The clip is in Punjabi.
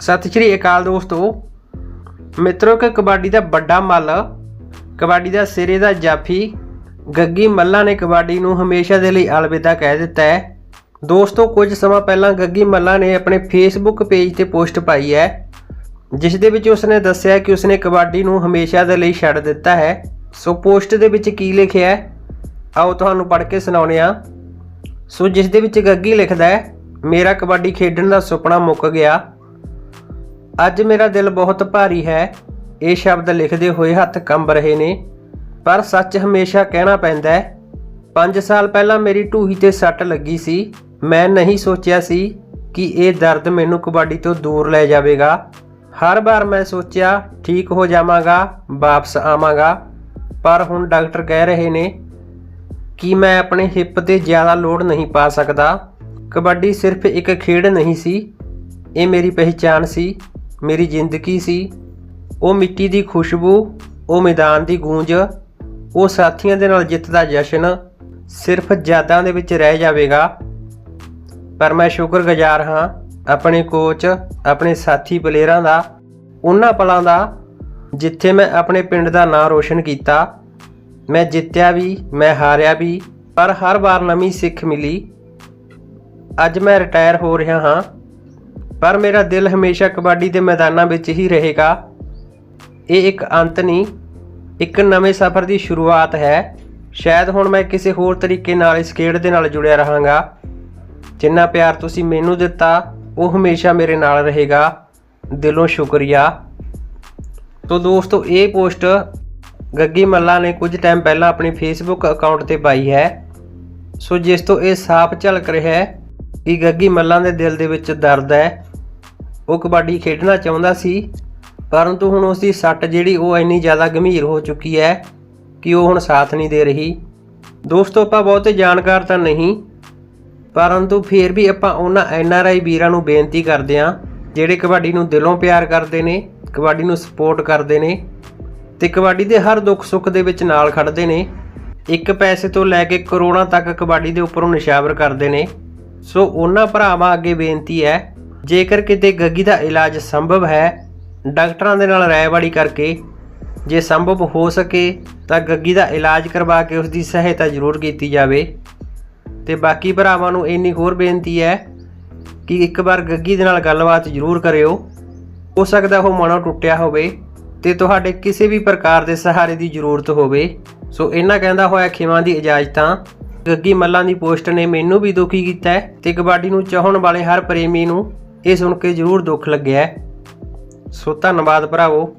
ਸਤਿ ਸ਼੍ਰੀ ਅਕਾਲ ਦੋਸਤੋ। ਮਿੱਤਰੋ ਕਿ ਕਬੱਡੀ ਦਾ ਵੱਡਾ ਮੱਲ, ਕਬੱਡੀ ਦਾ ਸਿਰੇ ਦਾ ਜਾਫੀ, ਗੱਗੀ ਮੱਲਾ ਨੇ ਕਬੱਡੀ ਨੂੰ ਹਮੇਸ਼ਾ ਦੇ ਲਈ ਅਲਵਿਦਾ ਕਹਿ ਦਿੱਤਾ ਹੈ। ਦੋਸਤੋ, ਕੁਝ ਸਮਾਂ ਪਹਿਲਾਂ ਗੱਗੀ ਮੱਲਾ ਨੇ ਆਪਣੇ ਫੇਸਬੁੱਕ ਪੇਜ ਤੇ ਪੋਸਟ ਪਾਈ ਹੈ, ਜਿਸ ਦੇ ਵਿੱਚ ਉਸਨੇ ਦੱਸਿਆ ਕਿ ਉਸਨੇ ਕਬੱਡੀ ਨੂੰ ਹਮੇਸ਼ਾ ਦੇ ਲਈ ਛੱਡ ਦਿੱਤਾ ਹੈ। ਸੋ ਪੋਸਟ ਦੇ ਵਿੱਚ ਕੀ ਲਿਖਿਆ ਹੈ? ਆਓ ਤੁਹਾਨੂੰ ਪੜ੍ਹ ਕੇ ਸੁਣਾਉਂਦੇ ਹਾਂ। ਸੋ ਜਿਸ ਦੇ ਵਿੱਚ ਗੱਗੀ ਲਿਖਦਾ ਹੈ, ਮੇਰਾ ਕਬੱਡੀ ਖੇਡਣ ਦਾ ਸੁਪਨਾ ਮੁੱਕ ਗਿਆ। ਅੱਜ ਮੇਰਾ ਦਿਲ ਬਹੁਤ ਭਾਰੀ ਹੈ। ਇਹ ਸ਼ਬਦ ਲਿਖਦੇ ਹੋਏ ਹੱਥ ਕੰਬ ਰਹੇ ਨੇ। ਪਰ ਸੱਚ ਹਮੇਸ਼ਾ ਕਹਿਣਾ ਪੈਂਦਾ ਹੈ 5 ਸਾਲ ਪਹਿਲਾਂ ਮੇਰੀ ਢੂਹੀ ਤੇ ਸੱਟ ਲੱਗੀ ਸੀ। ਮੈਂ ਨਹੀਂ ਸੋਚਿਆ ਸੀ ਕਿ ਇਹ ਦਰਦ ਮੈਨੂੰ ਕਬੱਡੀ ਤੋਂ ਦੂਰ ਲੈ ਜਾਵੇਗਾ। ਹਰ ਵਾਰ ਮੈਂ ਸੋਚਿਆ, ਠੀਕ ਹੋ ਜਾਵਾਂਗਾ, ਵਾਪਸ ਆਵਾਂਗਾ। ਪਰ ਹੁਣ ਡਾਕਟਰ ਕਹਿ ਰਹੇ ਨੇ ਕਿ ਮੈਂ ਆਪਣੇ ਹਿੱਪ ਤੇ ਜ਼ਿਆਦਾ ਲੋਡ ਨਹੀਂ ਪਾ ਸਕਦਾ। ਕਬੱਡੀ ਸਿਰਫ ਇੱਕ ਖੇਡ ਨਹੀਂ ਸੀ। ਇਹ ਮੇਰੀ ਪਹਿਚਾਨ ਸੀ, ਮੇਰੀ ਜ਼ਿੰਦਗੀ ਸੀ। ਉਹ ਮਿੱਟੀ ਦੀ ਖੁਸ਼ਬੂ, ਉਹ ਮੈਦਾਨ ਦੀ ਗੂੰਜ, ਉਹ ਸਾਥੀਆਂ ਦੇ ਨਾਲ ਜਿੱਤ ਦਾ ਜਸ਼ਨ ਸਿਰਫ ਯਾਦਾਂ ਦੇ ਵਿੱਚ ਰਹਿ ਜਾਵੇਗਾ। ਪਰ ਮੈਂ ਸ਼ੁਕਰਗੁਜ਼ਾਰ ਹਾਂ ਆਪਣੇ ਕੋਚ, ਆਪਣੇ ਸਾਥੀ ਪਲੇਅਰਾਂ ਦਾ, ਉਹਨਾਂ ਪਲਾਂ ਦਾ, ਜਿੱਥੇ ਮੈਂ ਆਪਣੇ ਪਿੰਡ ਦਾ ਨਾਂ ਰੋਸ਼ਨ ਕੀਤਾ। ਮੈਂ ਜਿੱਤਿਆ ਵੀ, ਮੈਂ ਹਾਰਿਆ ਵੀ, ਪਰ ਹਰ ਵਾਰ ਨਵੀਂ ਸਿੱਖ ਮਿਲੀ। ਅੱਜ ਮੈਂ ਰਿਟਾਇਰ ਹੋ ਰਿਹਾ ਹਾਂ, ਪਰ ਮੇਰਾ ਦਿਲ ਹਮੇਸ਼ਾ ਕਬੱਡੀ ਦੇ ਮੈਦਾਨਾਂ ਵਿੱਚ ਹੀ ਰਹੇਗਾ। ਇਹ ਇੱਕ ਅੰਤ ਨਹੀਂ, ਇੱਕ ਨਵੇਂ ਸਫ਼ਰ ਦੀ ਸ਼ੁਰੂਆਤ ਹੈ। ਸ਼ਾਇਦ ਹੁਣ ਮੈਂ ਕਿਸੇ ਹੋਰ ਤਰੀਕੇ ਨਾਲ ਇਸ ਖੇਡ ਦੇ ਨਾਲ ਜੁੜਿਆ ਰਹਾਂਗਾ। ਜਿੰਨਾ ਪਿਆਰ ਤੁਸੀਂ ਮੈਨੂੰ ਦਿੱਤਾ, ਉਹ ਹਮੇਸ਼ਾ ਮੇਰੇ ਨਾਲ ਰਹੇਗਾ। ਦਿਲੋਂ ਸ਼ੁਕਰੀਆ। ਤੋ ਦੋਸਤੋ, ਇਹ ਪੋਸਟ ਗੱਗੀ ਮੱਲਾ ਨੇ ਕੁਝ ਟਾਈਮ ਪਹਿਲਾਂ ਆਪਣੀ ਫੇਸਬੁੱਕ ਅਕਾਊਂਟ ਤੇ ਪਾਈ ਹੈ। ਸੋ ਜਿਸ ਤੋਂ ਇਹ ਸਾਫ਼ ਝਲਕ ਰਿਹਾ ਹੈ ਕਿ ਗੱਗੀ ਮੱਲਾ ਦੇ ਦਿਲ ਦੇ ਵਿੱਚ ਦਰਦ ਹੈ। ਉਹ ਕਬੱਡੀ ਖੇਡਣਾ ਚਾਹੁੰਦਾ ਸੀ, ਪਰੰਤੂ ਹੁਣ ਉਸ ਦੀ ਸੱਟ ਜਿਹੜੀ ਉਹ ਇੰਨੀ ਜ਼ਿਆਦਾ ਗੰਭੀਰ ਹੋ ਚੁੱਕੀ ਹੈ ਕਿ ਉਹ ਹੁਣ ਸਾਥ ਨਹੀਂ ਦੇ ਰਹੀ। ਦੋਸਤੋ, ਆਪਾਂ ਬਹੁਤੇ ਜਾਣਕਾਰ ਤਾਂ ਨਹੀਂ, ਪਰੰਤੂ ਫਿਰ ਵੀ ਆਪਾਂ ਉਹਨਾਂ ਐਨਆਰਆਈ ਵੀਰਾਂ ਨੂੰ ਬੇਨਤੀ ਕਰਦੇ ਹਾਂ, ਜਿਹੜੇ ਕਬੱਡੀ ਨੂੰ ਦਿਲੋਂ ਪਿਆਰ ਕਰਦੇ ਨੇ, ਕਬੱਡੀ ਨੂੰ ਸਪੋਰਟ ਕਰਦੇ ਨੇ ਤੇ ਕਬੱਡੀ ਦੇ ਹਰ ਦੁੱਖ ਸੁੱਖ ਦੇ ਵਿੱਚ ਨਾਲ ਖੜਦੇ ਨੇ। ਇੱਕ ਪੈਸੇ ਤੋਂ ਲੈ ਕੇ ਕਰੋੜਾਂ ਤੱਕ ਕਬੱਡੀ ਦੇ ਉੱਪਰੋਂ ਨਿਸ਼ਾਵਰ ਕਰਦੇ ਨੇ। ਸੋ ਉਹਨਾਂ ਭਰਾਵਾਂ ਅੱਗੇ ਬੇਨਤੀ ਹੈ, ਜੇਕਰ ਕਿਤੇ ਗੱਗੀ ਦਾ ਇਲਾਜ ਸੰਭਵ ਹੈ, ਡਾਕਟਰਾਂ ਦੇ ਨਾਲ ਰਾਇਵਾੜੀ ਕਰਕੇ ਜੇ ਸੰਭਵ ਹੋ ਸਕੇ, ਤਾਂ ਗੱਗੀ ਦਾ ਇਲਾਜ ਕਰਵਾ ਕੇ ਉਸ ਦੀ ਸਹਾਇਤਾ ਜ਼ਰੂਰ ਕੀਤੀ ਜਾਵੇ। ਤੇ ਬਾਕੀ ਭਰਾਵਾਂ ਨੂੰ ਇੰਨੀ ਹੋਰ ਬੇਨਤੀ ਹੈ ਕਿ ਇੱਕ ਵਾਰ ਗੱਗੀ ਦੇ ਨਾਲ ਗੱਲਬਾਤ ਜ਼ਰੂਰ ਕਰਿਓ। ਹੋ ਸਕਦਾ ਉਹ ਮਨੋਂ ਟੁੱਟਿਆ ਹੋਵੇ। ਤੇ ਤੁਹਾਡੇ ਕਿਸੇ ਵੀ ਪ੍ਰਕਾਰ ਦੇ ਸਹਾਰੇ ਦੀ ਜ਼ਰੂਰਤ ਹੋਵੇ। ਸੋ ਇਹਨਾਂ ਕਹਿੰਦਾ ਹੋਇਆ ਖਿਮਾਂ ਦੀ ਇਜਾਜ਼ਤਾਂ। ਗੱਗੀ ਮੱਲਾਂ ਦੀ ਪੋਸਟ ਨੇ ਮੈਨੂੰ ਵੀ ਦੁਖੀ ਕੀਤਾ ਹੈ ਤੇ ਕਬੱਡੀ ਨੂੰ ਚਾਹਣ ਵਾਲੇ ਹਰ ਪ੍ਰੇਮੀ ਨੂੰ ਇਹ ਸੁਣ ਕੇ ਜ਼ਰੂਰ ਦੁੱਖ ਲੱਗਿਆ ਸੋ ਧੰਨਵਾਦ ਭਰਾਵੋ।